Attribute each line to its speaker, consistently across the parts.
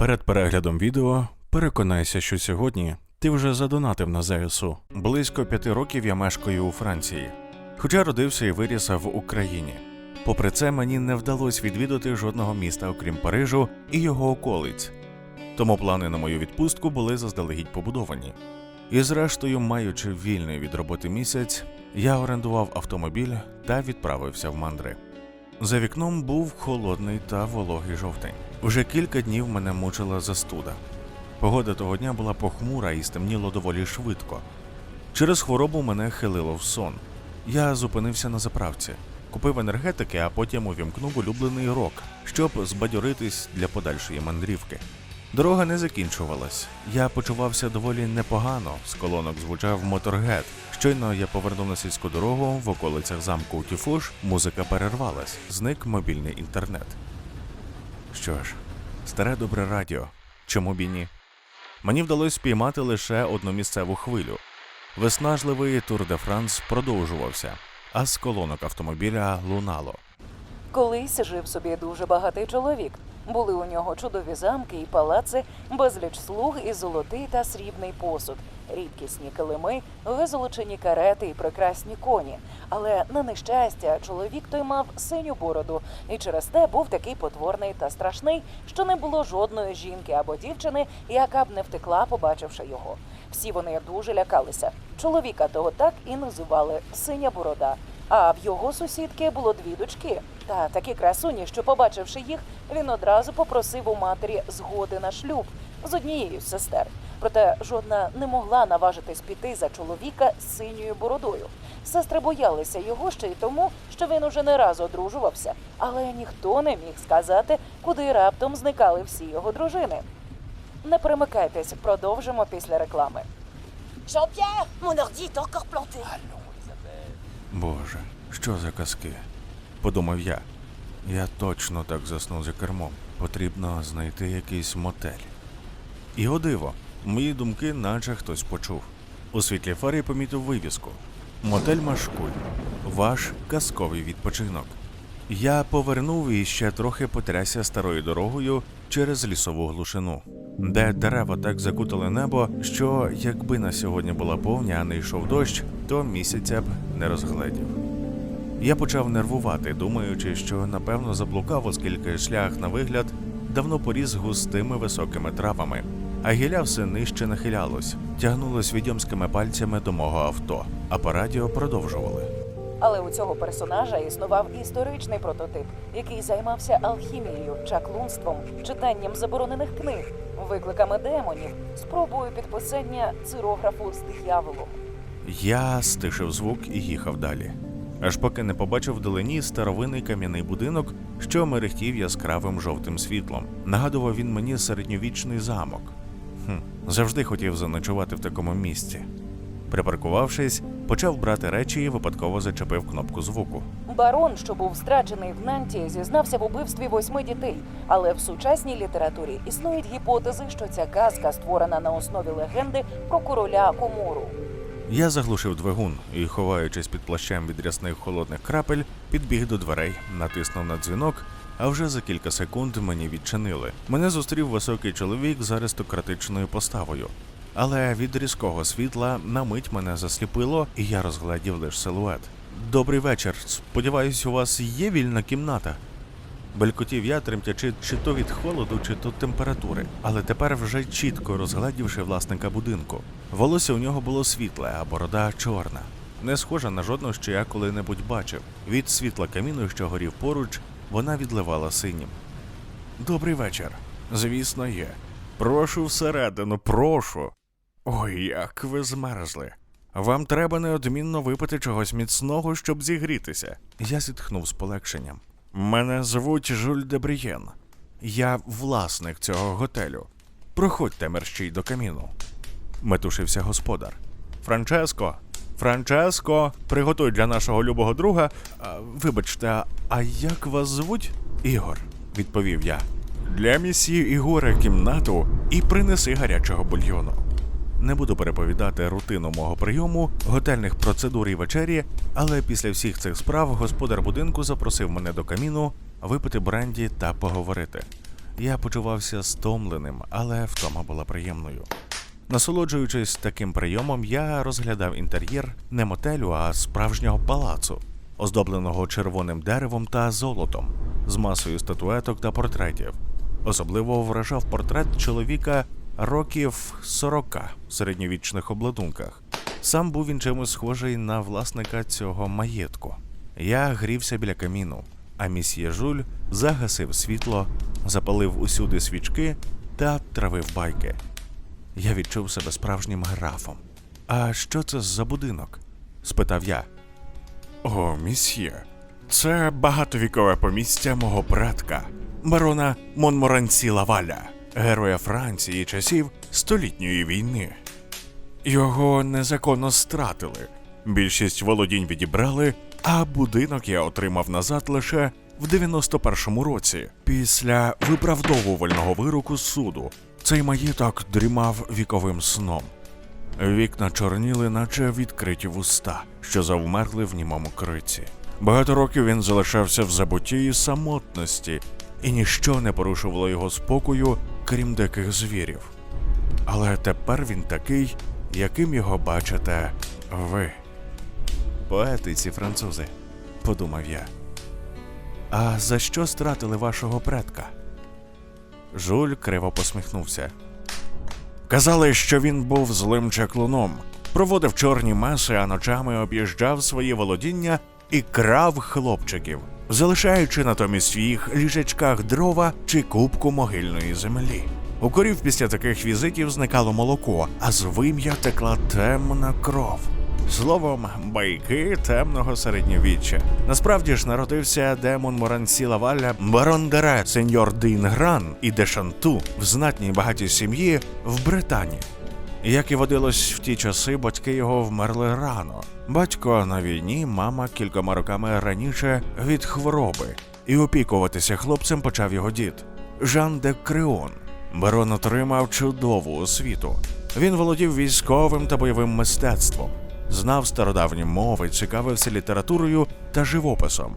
Speaker 1: Перед переглядом відео переконайся, що сьогодні ти вже задонатив на ЗСУ. Близько п'яти років я мешкаю у Франції, хоча родився і виріс в Україні. Попри це, мені не вдалося відвідати жодного міста, окрім Парижу і його околиць. Тому плани на мою відпустку були заздалегідь побудовані. І зрештою, маючи вільний від роботи місяць, я орендував автомобіль та відправився в мандри. За вікном був холодний та вологий жовтень. Вже кілька днів мене мучила застуда. Погода того дня була похмура і стемніло доволі швидко. Через хворобу мене хилило в сон. Я зупинився на заправці, купив енергетики, а потім увімкнув улюблений рок, щоб збадьоритись для подальшої мандрівки. Дорога не закінчувалась. Я почувався доволі непогано. З колонок звучав моторгет. Щойно я повернув на сільську дорогу в околицях замку Тіфуш, музика перервалась, зник мобільний інтернет. Що ж, старе добре радіо. Чому б і ні? Мені вдалося спіймати лише одну місцеву хвилю. Виснажливий Тур де Франс продовжувався, а з колонок автомобіля лунало.
Speaker 2: Колись жив собі дуже багатий чоловік. Були у нього чудові замки і палаци, безліч слуг і золотий та срібний посуд, рідкісні килими, визолочені карети і прекрасні коні. Але на нещастя, чоловік той мав синю бороду, і через те був такий потворний та страшний, що не було жодної жінки або дівчини, яка б не втекла, побачивши його. Всі вони дуже лякалися. Чоловіка того так і називали синя борода. А в його сусідки було дві дочки. Та такі красуні, що, побачивши їх, він одразу попросив у матері згоди на шлюб з однією з сестер. Проте жодна не могла наважитись піти за чоловіка з синьою бородою. Сестри боялися його ще й тому, що він уже не раз одружувався, але ніхто не міг сказати, куди раптом зникали всі його дружини. Не перемикайтесь, продовжимо після реклами.
Speaker 3: Jean-Pierre, mon ordi est encore planté.
Speaker 1: Боже, що за казки? Подумав я. Я точно так заснув за кермом. Потрібно знайти якийсь мотель. І о диво, мої думки, наче хтось почув. У світлі фари помітив вивіску. Мотель Машкуль. Ваш казковий відпочинок. Я повернув і ще трохи потрясся старою дорогою через лісову глушину, де дерева так закутали небо, що якби на сьогодні була повня, а не йшов дощ, то місяця б не розгледів. Я почав нервувати, думаючи, що напевно заблукав, оскільки шлях на вигляд давно поріс густими високими травами, а гілля все нижче нахилялось, тягнулось відьомськими пальцями до мого авто, а по радіо продовжували.
Speaker 2: Але у цього персонажа існував історичний прототип, який займався алхімією, чаклунством, читанням заборонених книг, викликами демонів, спробою підписання цирографу з дияволом.
Speaker 1: Я стишив звук і їхав далі. Аж поки не побачив вдалині старовинний кам'яний будинок, що мерехтів яскравим жовтим світлом. Нагадував він мені середньовічний замок. Хм, завжди хотів заночувати в такому місці. Припаркувавшись, почав брати речі і випадково зачепив кнопку звуку.
Speaker 2: Барон, що був страчений в Нанті, зізнався в убивстві восьми дітей. Але в сучасній літературі існують гіпотези, що ця казка створена на основі легенди про короля Комору.
Speaker 1: Я заглушив двигун і, ховаючись під плащем від рясних холодних крапель, підбіг до дверей, натиснув на дзвінок, а вже за кілька секунд мені відчинили. Мене зустрів високий чоловік з аристократичною поставою. Але від різкого світла на мить мене засліпило, і я розгледів лише силует. Добрий вечір. Сподіваюсь, у вас є вільна кімната. Белькотів я, тремтячи чи то від холоду, чи то температури, але тепер вже чітко розгледівши власника будинку. Волосся у нього було світле, а борода чорна. Не схожа на жодну, що я коли-небудь бачив. Від світла каміну, що горів поруч, вона відливала синім. Добрий вечір. Звісно, є. Прошу всередину, прошу. Ой, як ви змерзли. Вам треба неодмінно випити чогось міцного, щоб зігрітися. Я зітхнув з полегшенням. Мене звуть Жюль Дебрієн. Я власник цього готелю. Проходьте мерщій до каміну. Метушився господар. Франческо, Франческо, приготуй для нашого любого друга. Вибачте, а- як вас звуть? Ігор, відповів я. Для місьє Ігора кімнату і принеси гарячого бульйону. Не буду переповідати рутину мого прийому, готельних процедур і вечері, але після всіх цих справ господар будинку запросив мене до каміну випити бренді та поговорити. Я почувався стомленим, але втома була приємною. Насолоджуючись таким прийомом, я розглядав інтер'єр не мотелю, а справжнього палацу, оздобленого червоним деревом та золотом, з масою статуеток та портретів. Особливо вражав портрет чоловіка років 40 в середньовічних обладунках. Сам був він чимось схожий на власника цього маєтку. Я грівся біля каміну, а місьє Жуль загасив світло, запалив усюди свічки та травив байки. Я відчув себе справжнім графом. А що це за будинок? спитав я. О, місьє, це багатовікове помістя мого предка, барона Монморанці Лаваля, героя Франції часів столітньої війни. Його незаконно стратили. Більшість володінь відібрали, а будинок я отримав назад лише в 91-му році, після виправдовувального вироку суду. Цей маєток дрімав віковим сном. Вікна чорніли, наче відкриті вуста, що завмерли в німому криці. Багато років він залишався в забутті і самотності, і ніщо не порушувало його спокою, крім диких звірів. Але тепер він такий, яким його бачите ви. Поети ці французи, подумав я. А за що стратили вашого предка? Жуль криво посміхнувся. Казали, що він був злим чаклуном, проводив чорні маси, а ночами об'їжджав свої володіння і крав хлопчиків, залишаючи натомість в їх ліжечках дрова чи кубку могильної землі. У корів після таких візитів зникало молоко, а з вим'я текла темна кров. Словом, байки темного середньовіччя. Насправді ж народився демон Морансі Лаваля, барон сеньор де Інгран і де Шанту в знатній багатій сім'ї в Британії. Як і водилось в ті часи, батьки його вмерли рано. Батько на війні, мама кількома роками раніше від хвороби, і опікуватися хлопцем почав його дід Жан де Креон. Барон отримав чудову освіту. Він володів військовим та бойовим мистецтвом, знав стародавні мови, цікавився літературою та живописом.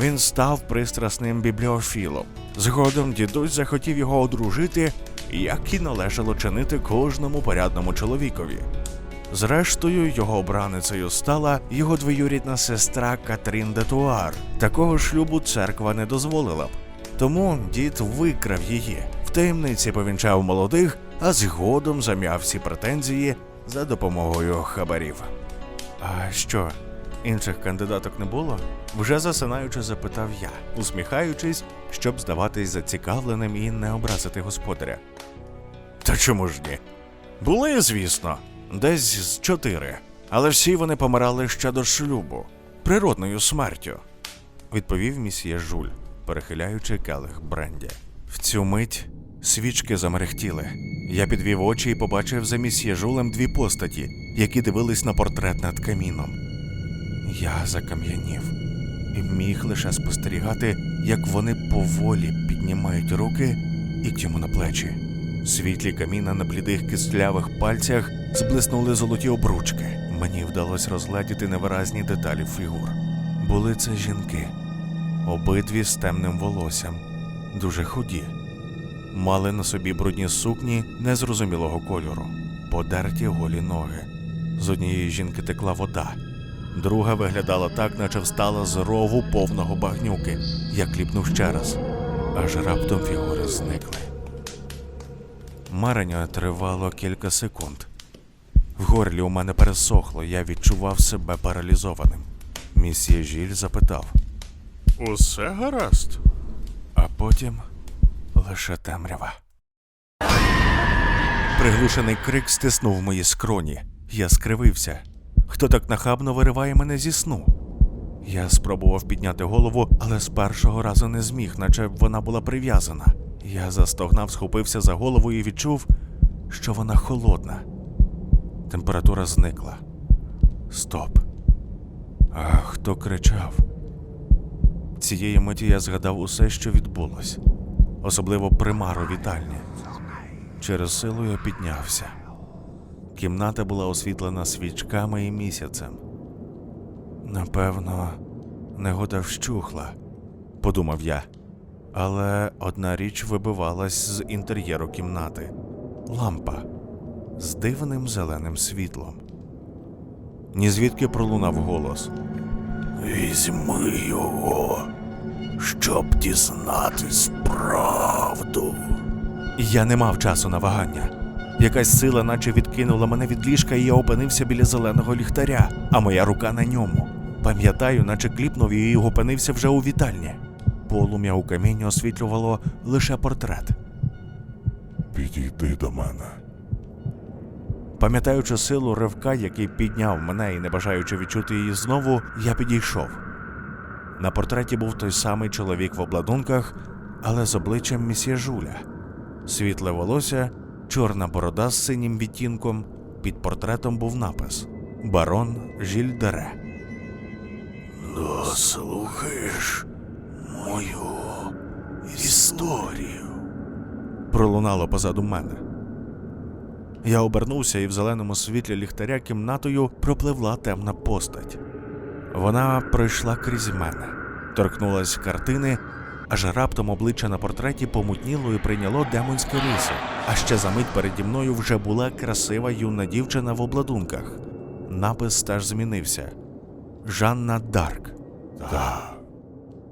Speaker 1: Він став пристрасним бібліофілом. Згодом дідусь захотів його одружити, як і належало чинити кожному порядному чоловікові. Зрештою, його обраницею стала його двоюрідна сестра Катрін де Туар. Такого шлюбу церква не дозволила б. Тому дід викрав її, в таємниці повінчав молодих, а згодом зам'яв всі претензії за допомогою хабарів. А що, інших кандидаток не було? Вже засинаючи, запитав я, усміхаючись, щоб здаватись зацікавленим і не образити господаря. Та чому ж ні? Були, звісно, десь з чотири, але всі вони помирали ще до шлюбу, природною смертю, відповів місьє Жуль, перехиляючи келих бренді. В цю мить свічки замерехтіли. Я підвів очі і побачив за місьє Жулем дві постаті, які дивились на портрет над каміном. Я закам'янів і міг лише спостерігати, як вони поволі піднімають руки і тьому на плечі. Світлі каміна на блідих кислявих пальцях зблиснули золоті обручки. Мені вдалося розгледіти невиразні деталі фігур. Були це жінки, обидві з темним волоссям, дуже худі. Мали на собі брудні сукні незрозумілого кольору, подерті голі ноги. З однієї жінки текла вода, друга виглядала так, наче встала з рову повного багнюки. Я кліпнув ще раз, аж раптом фігури зникли. Марення тривало кілька секунд. В горлі у мене пересохло, я відчував себе паралізованим. Місьє Жіль запитав: Усе гаразд? А потім лише темрява. Приглушений крик стиснув мої скроні. Я скривився. Хто так нахабно вириває мене зі сну? Я спробував підняти голову, але з першого разу не зміг, наче вона була прив'язана. Я застогнав, схопився за голову і відчув, що вона холодна. Температура зникла. Стоп. А хто кричав? Цієї миті я згадав усе, що відбулось, особливо примару вітальні. Через силу я піднявся. Кімната була освітлена свічками і місяцем. Напевно, негода вщухла, подумав я.
Speaker 4: Але одна річ вибивалась з інтер'єру кімнати лампа з дивним зеленим світлом. Нізвідки пролунав голос. Візьми його, щоб дізнатись правду. Я не мав часу на вагання. Якась сила, наче відкинула мене від ліжка, і я опинився біля зеленого ліхтаря, а моя рука на ньому. Пам'ятаю, наче кліпнув і опинився вже у вітальні. Полум'я у камінні освітлювало лише портрет.
Speaker 1: Підійди до мене.
Speaker 4: Пам'ятаючи силу ривка, який підняв мене і не бажаючи відчути її знову, я підійшов. На портреті був той самий чоловік в обладунках, але з обличчям місьє Жуля. Світле волосся, чорна борода з синім відтінком. Під портретом був напис Барон Жіль Дере. Дослухаєш мою історію. Пролунало позаду мене. Я обернувся, і в зеленому світлі ліхтаря кімнатою пропливла темна постать. Вона пройшла крізь мене, торкнулась картини, аж раптом обличчя на портреті помутніло і прийняло демонське риси. А ще за мить переді мною вже була красива юна дівчина в обладунках. Напис теж змінився Жанна Дарк.
Speaker 1: Так.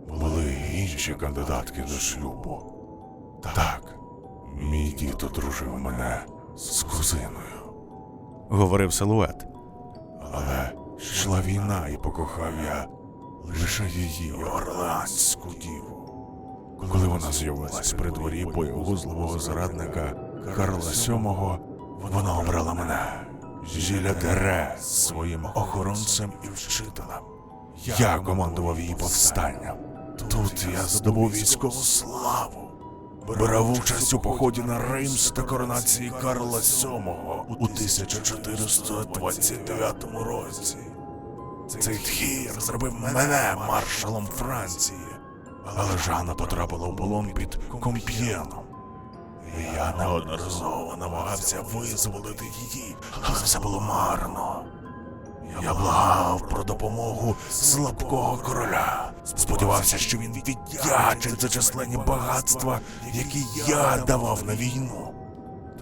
Speaker 1: Були інші кандидатки до шлюбу. Так. Мій дід одружив мене з кузиною.
Speaker 4: говорив силует.
Speaker 1: Але йшла війна і покохав я лише її орландську діву. Коли вона з'явилась при дворі боєгузливого зрадника Карла VII, вона обрала мене, Жіля Дере, своїм охоронцем і вчителем. Я командував її повстанням. Тут я здобув військову славу. Брав участь у поході на Реймс та коронації Карла VII у 1429 році. Цей тхір зробив мене маршалом Франції, але Жанна потрапила в полон під Комп'єном. Я неодноразово намагався визволити її, але все було марно. Я благав про допомогу слабкого короля. Сподівався, що він віддячить за численні багатства, які я давав на війну.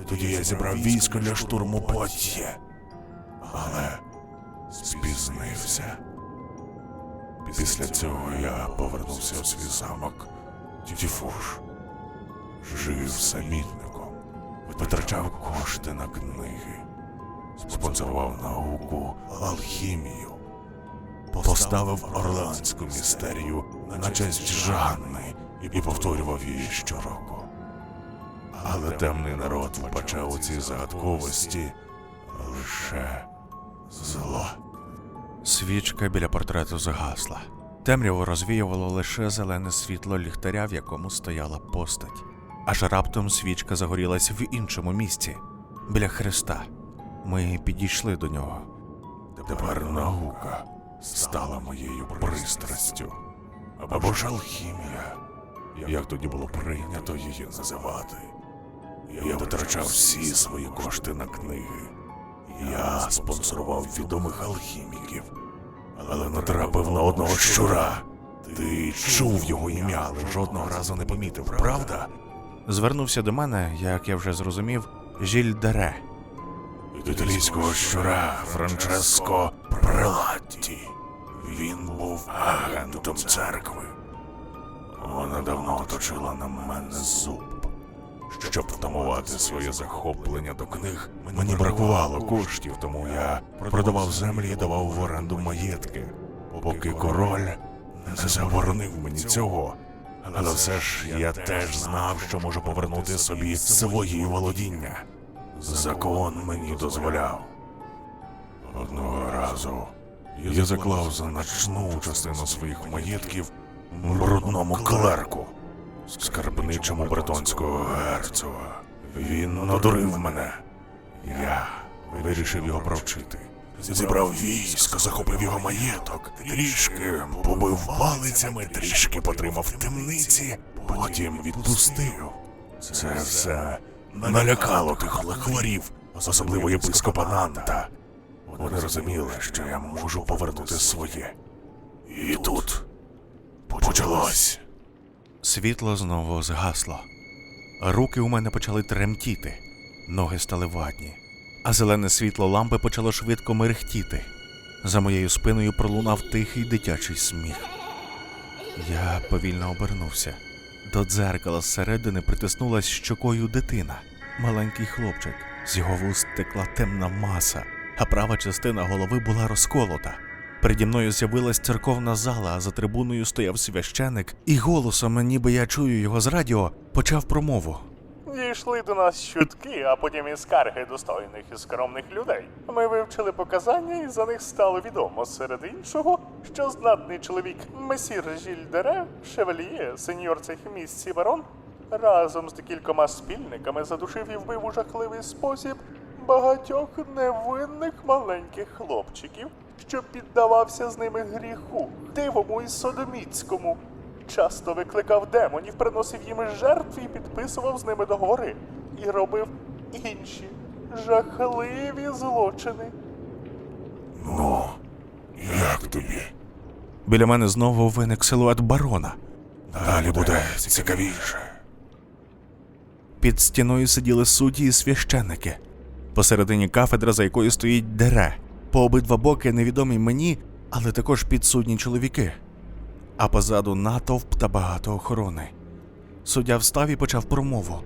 Speaker 1: Тоді я зібрав військо для штурму Потє. Але спізнився. Після цього я повернувся у свій замок Тіфуш. Жив самітником, витрачав кошти на книги спонсорував науку, алхімію, поставив орландську містерію на честь Жанни і повторював її щороку. Але темний народ вбачав у цій загадковості лише зло.
Speaker 4: Свічка біля портрету загасла. Темряву розвіювало лише зелене світло ліхтаря, в якому стояла постать. Аж раптом свічка загорілась в іншому місці біля Христа. Ми підійшли до нього.
Speaker 1: Тепер наука стала моєю пристрастю. Або ж алхімія, як тоді було прийнято її називати. Я витрачав всі свої кошти на книги. Я спонсорував відомих алхіміків, але натрапив на одного щура. Ти чув його ім'я, але жодного разу не помітив, правда?
Speaker 4: Звернувся до мене, як я вже зрозумів, Жіль Дере.
Speaker 1: італійського щура Франческо Прелатті. Він був агентом церкви. Вона давно оточила на мене зуб. Щоб втамувати своє захоплення до книг, мені бракувало коштів, тому я продавав землі і давав в оренду маєтки, поки король не заборонив мені цього. Але все ж я теж знав, що можу повернути собі свої володіння. Закон мені дозволяв. Одного разу я заклав значну частину своїх маєтків брудному клерку, скарбничому бретонського герцога. Він надурив мене. Я вирішив його провчити. Зібрав військо, захопив його маєток, трішки побив палицями, трішки потримав в темниці, потім відпустив. Це все налякало тих лихварів, особливо єпископа Нанта. Вони розуміли, що я можу повернути своє. І тут почалось.
Speaker 5: Світло знову згасло. Руки у мене почали тремтіти, ноги стали ватні, а зелене світло лампи почало швидко мерехтіти. За моєю спиною пролунав тихий дитячий сміх. Я повільно обернувся. До дзеркала зсередини притиснулась щокою дитина, маленький хлопчик. З його вуст текла темна маса, а права частина голови була розколота. Переді мною з'явилась церковна зала, а за трибуною стояв священик, і голосом, ніби я чую його з радіо, почав промову.
Speaker 6: Дійшли до нас чутки, а потім і скарги достойних і скромних людей. Ми вивчили показання, і за них стало відомо серед іншого, що знатний чоловік месір Жільдере, шевельє, сеньор цих місць і барон, разом з декількома спільниками задушив і вбив у жахливий спосіб багатьох невинних маленьких хлопчиків, що піддавався з ними гріху, дивому і содоміцькому. Часто викликав демонів, приносив їм жертви і підписував з ними договори. І робив інші жахливі злочини.
Speaker 1: Ну, як тобі?
Speaker 5: Біля мене знову виник силует барона.
Speaker 1: Далі буде цікавіше.
Speaker 5: Під стіною сиділи судді і священники. Посередині кафедра, за якою стоїть дере. По обидва боки невідомі мені, але також підсудні чоловіки. А позаду натовп та багато охорони. Суддя встав і почав промову.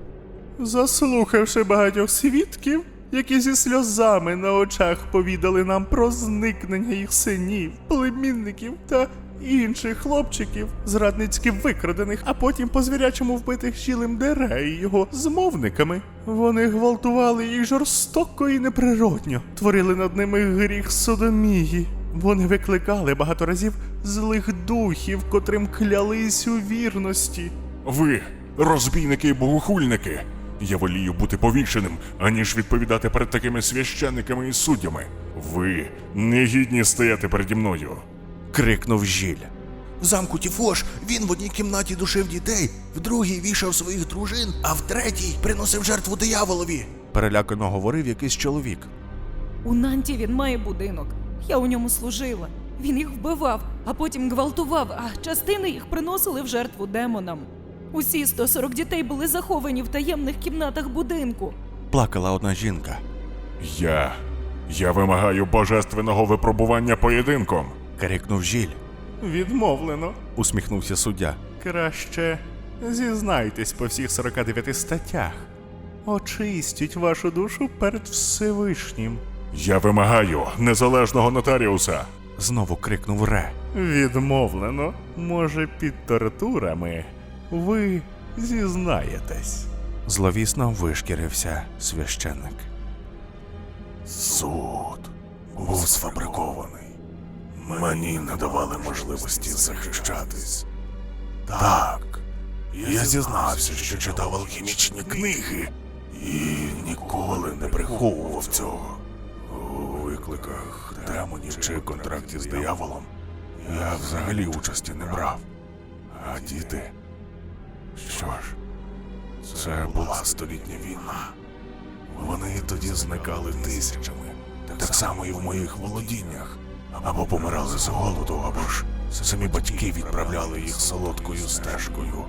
Speaker 6: Заслухавши багатьох свідків, які зі сльозами на очах повідали нам про зникнення їх синів, племінників та інших хлопчиків, зрадницьки викрадених, а потім по звірячому вбитих щілим дере і його змовниками. Вони гвалтували їх жорстоко і неприродньо, творили над ними гріх содомії. Вони викликали багато разів злих духів, котрим клялись у вірності.
Speaker 1: Ви, розбійники і богохульники. Я волію бути повішеним, аніж відповідати перед такими священниками і суддями. Ви не гідні стояти переді мною.
Speaker 5: Крикнув Жіль.
Speaker 7: В замку Тіфош він в одній кімнаті душив дітей, в другій вішав своїх дружин, а в третій приносив жертву дияволові.
Speaker 5: Перелякано говорив якийсь чоловік.
Speaker 2: У Нанті він має будинок. Я у ньому служила. Він їх вбивав, а потім гвалтував, а частини їх приносили в жертву демонам. Усі 140 дітей були заховані в таємних кімнатах будинку.
Speaker 5: Плакала одна жінка.
Speaker 1: Я. Я вимагаю божественного випробування поєдинком.
Speaker 5: Крикнув Жіль.
Speaker 6: Відмовлено.
Speaker 5: Усміхнувся суддя.
Speaker 6: Краще зізнайтесь по всіх 49 статтях. Очистіть вашу душу перед Всевишнім.
Speaker 1: Я вимагаю незалежного нотаріуса.
Speaker 5: Знову крикнув Ре.
Speaker 6: Відмовлено. Може, під тортурами ви зізнаєтесь.
Speaker 5: Зловісно вишкірився священник.
Speaker 1: Суд був сфабрикований. Мені не давали можливості захищатись. Так, я зізнався, що читав алхімічні книги і ніколи не приховував цього. У викликах демонів чи контракті з дияволом я взагалі участі не брав. А діти. Що ж, це була столітня війна. Вони тоді зникали тисячами, так само і в моїх володіннях. Або помирали з голоду, або ж самі батьки відправляли їх солодкою стежкою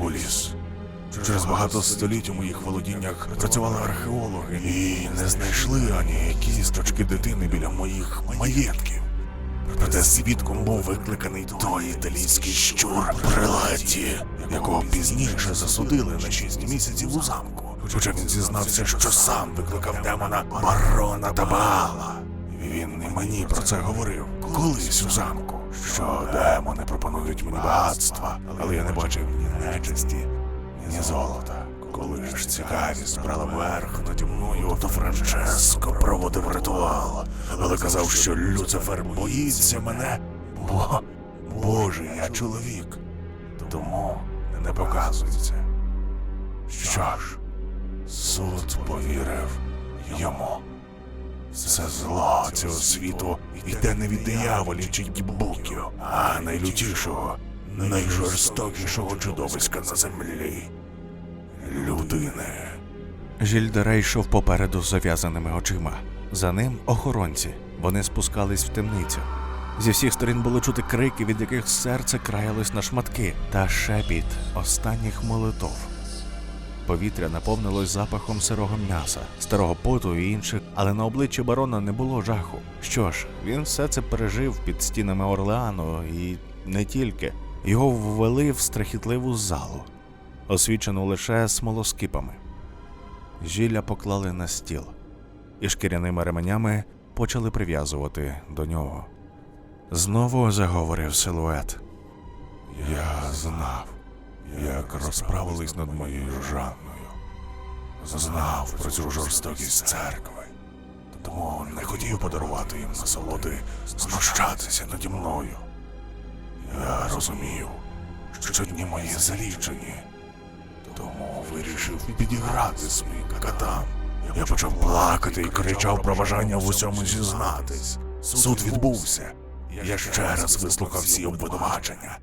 Speaker 1: у ліс. Через багато століть у моїх володіннях працювали археологи і не знайшли ані кісточки дитини біля моїх маєтків. Проте свідком був викликаний той італійський щур Прелаті, якого пізніше засудили на шість місяців у замку. Хоча він зізнався, що сам викликав демона барона Табала. Він і мені про це говорив колись у замку. Що демони пропонують мені багатства, але я не бачив ні нечисті, ні золота. Коли ж цікавість брала верх наді мною, то Франческо проводив ритуал, але казав, що Люцифер боїться мене, бо Боже, я чоловік, тому не показується. Що ж, суд повірив йому. Все зло цього світу йде не від дияволів чи дібуків, а найлютішого, найжорстокішого чудовиська на землі людини.
Speaker 5: Жільдере йшов попереду з зав'язаними очима. За ним охоронці. Вони спускались в темницю.
Speaker 8: Зі всіх сторін було чути крики, від яких серце краялось на шматки, та шепіт останніх молитов. Повітря наповнилось запахом сирого м'яса, старого поту і інших, але на обличчі барона не було жаху. Що ж, він все це пережив під стінами Орлеану і не тільки. Його ввели в страхітливу залу, освічену лише смолоскипами. Жілля поклали на стіл, і шкіряними ременями почали прив'язувати до нього. Знову заговорив силует.
Speaker 1: Я знав, як розправились над моєю Жанною. Знав про цю жорстокість церкви. Тому не хотів подарувати їм насолоди знущатися наді мною. Я розумів, що дні мої залічені. Тому вирішив підіграти свій катан. Я почав плакати і кричав про бажання в усьому зізнатись. Суд відбувся. Я ще раз вислухав всі обвинувачення.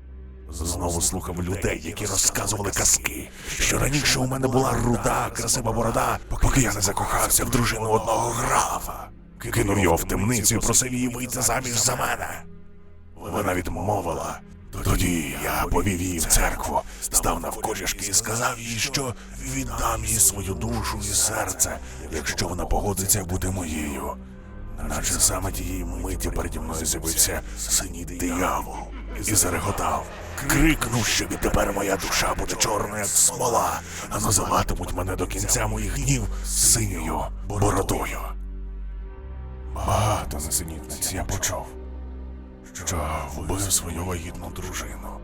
Speaker 1: Знову слухав людей, які розказували казки, що раніше у мене була руда, красива борода, поки я не закохався в дружину одного графа. Кинув його в темницю і просив її вийти заміж за мене. Вона відмовила. Тоді я повів її в церкву, став навколішки і сказав їй, що віддам їй свою душу і серце, якщо вона погодиться бути моєю. Наче саме тієї миті переді мною з'явився синій диявол і зареготав. Крикнув, що відтепер моя душа буде чорна, як смола, а називатимуть мене до кінця моїх днів синьою бородою. Багато несенітниць я почув, що вбив свою вагітну дружину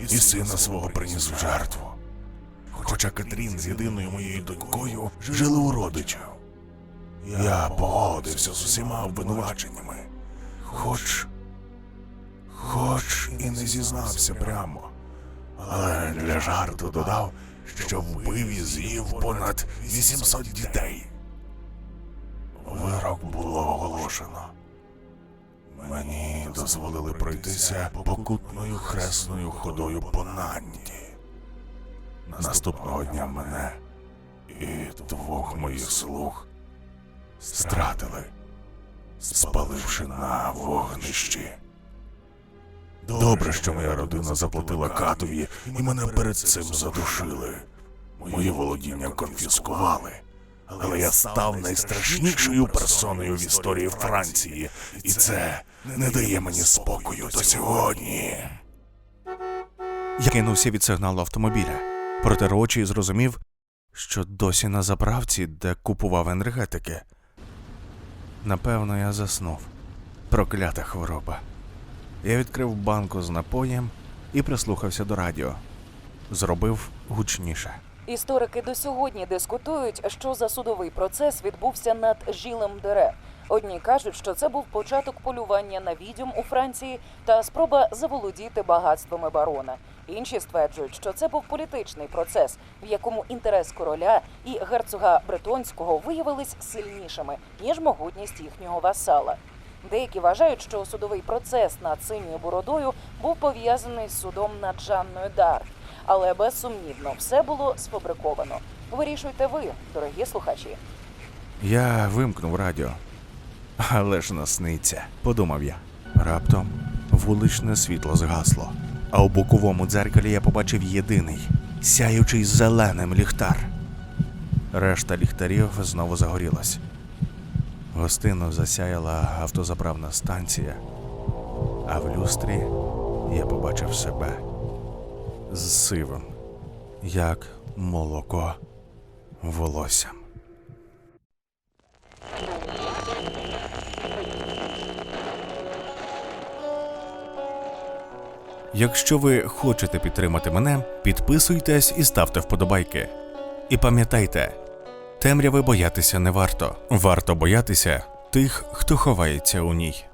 Speaker 1: і сина свого приніс в жертву. Хоча Катрін з єдиною моєю донькою жили у родичів. Я погодився з усіма обвинуваченнями, хоч. Хоч і не зізнався прямо. Але для жарту додав, що вбив і з'їв понад 800 дітей. Вирок було оголошено. Мені дозволили пройтися покутною хресною ходою по Нанді. Наступного дня мене і двох моїх слуг стратили, спаливши на вогнищі. Добре, що моя родина заплатила катові, і мене перед цим задушили. Мої володіння конфіскували. Але я став найстрашнішою персоною в історії Франції, і це не дає мені спокою до сьогодні.
Speaker 8: Я кинувся від сигналу автомобіля, протер очі зрозумів, що досі на заправці, де купував енергетики. Напевно, я заснув. Проклята хвороба. Я відкрив банку з напоєм і прислухався до радіо. Зробив гучніше.
Speaker 2: Історики до сьогодні дискутують, що за судовий процес відбувся над Жілем Дере. Одні кажуть, що це був початок полювання на відьом у Франції та спроба заволодіти багатствами барона. Інші стверджують, що це був політичний процес, в якому інтерес короля і герцога Бретонського виявились сильнішими ніж могутність їхнього васала. Деякі вважають, що судовий процес над синьою бородою був пов'язаний з судом над Жанною Дарк. Але безсумнівно все було сфабриковано. Вирішуйте ви, дорогі слухачі.
Speaker 8: Я вимкнув радіо. Але ж насниться, подумав я. Раптом вуличне світло згасло, а у боковому дзеркалі я побачив єдиний, сяючий зеленим ліхтар. Решта ліхтарів знову загорілась. Гостинно засяяла автозаправна станція, а в люстрі я побачив себе з сивим, як молоко волоссям. Якщо ви хочете підтримати мене, підписуйтесь і ставте вподобайки. І пам'ятайте, темряви боятися не варто. Варто боятися тих, хто ховається у ній.